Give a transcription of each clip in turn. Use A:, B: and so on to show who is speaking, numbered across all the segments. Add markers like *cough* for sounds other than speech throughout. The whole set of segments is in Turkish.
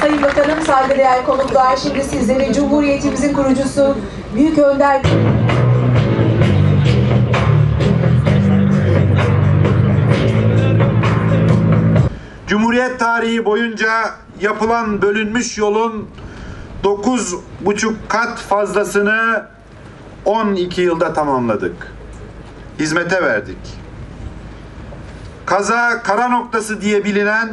A: Sayın Bakanım, saygıdeğer konuklar, şimdi sizlere Cumhuriyetimizin kurucusu Büyük Önder
B: Cumhuriyet tarihi boyunca yapılan bölünmüş yolun 9,5 kat fazlasını 12 yılda tamamladık. Hizmete verdik. Kaza kara noktası diye bilinen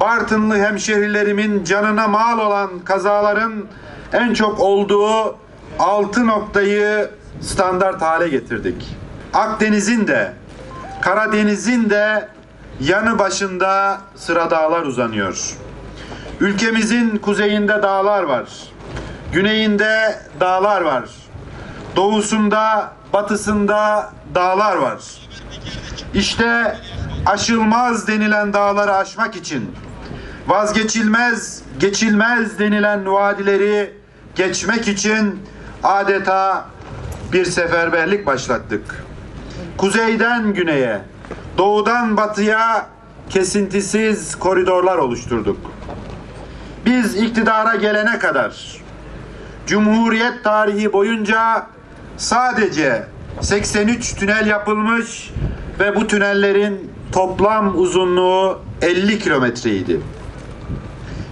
B: Bartınlı hemşehrilerimin canına mal olan kazaların en çok olduğu 6 noktayı standart hale getirdik. Akdeniz'in de Karadeniz'in de yanı başında sıra dağlar uzanıyor. Ülkemizin kuzeyinde dağlar var. Güneyinde dağlar var. Doğusunda, batısında dağlar var. İşte aşılmaz denilen dağları aşmak için vazgeçilmez, geçilmez denilen vadileri geçmek için adeta bir seferberlik başlattık. Kuzeyden güneye, doğudan batıya kesintisiz koridorlar oluşturduk. Biz iktidara gelene kadar Cumhuriyet tarihi boyunca sadece 83 tünel yapılmış ve bu tünellerin toplam uzunluğu 50 kilometreydi.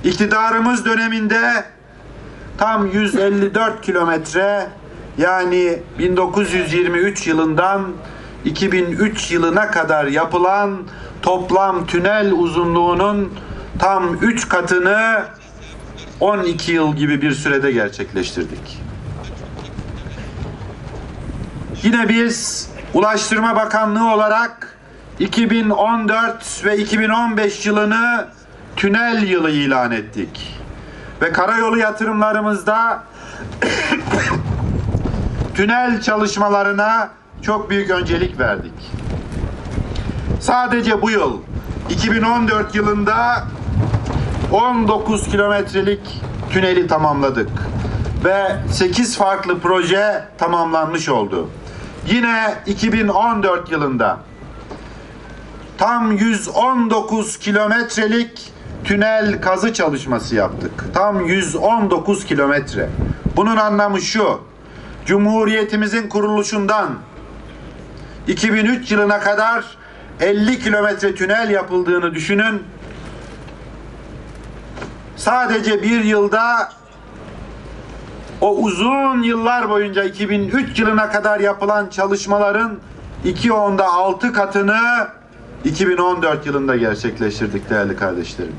B: İktidarımız döneminde tam 154 kilometre yani 1923 yılından 2003 yılına kadar yapılan toplam tünel uzunluğunun tam 3 katını 12 yıl gibi bir sürede gerçekleştirdik. Yine biz Ulaştırma Bakanlığı olarak 2014 ve 2015 yılını tünel yılı ilan ettik. Ve karayolu yatırımlarımızda *coughs* tünel çalışmalarına çok büyük öncelik verdik. Sadece bu yıl 2014 yılında 19 kilometrelik tüneli tamamladık ve 8 farklı proje tamamlanmış oldu. Yine 2014 yılında tam 119 kilometrelik tünel kazı çalışması yaptık. Tam 119 kilometre. Bunun anlamı şu. Cumhuriyetimizin kuruluşundan 2003 yılına kadar 50 kilometre tünel yapıldığını düşünün. Sadece bir yılda o uzun yıllar boyunca 2003 yılına kadar yapılan çalışmaların 2 onda 6 katını 2014 yılında gerçekleştirdik değerli kardeşlerim.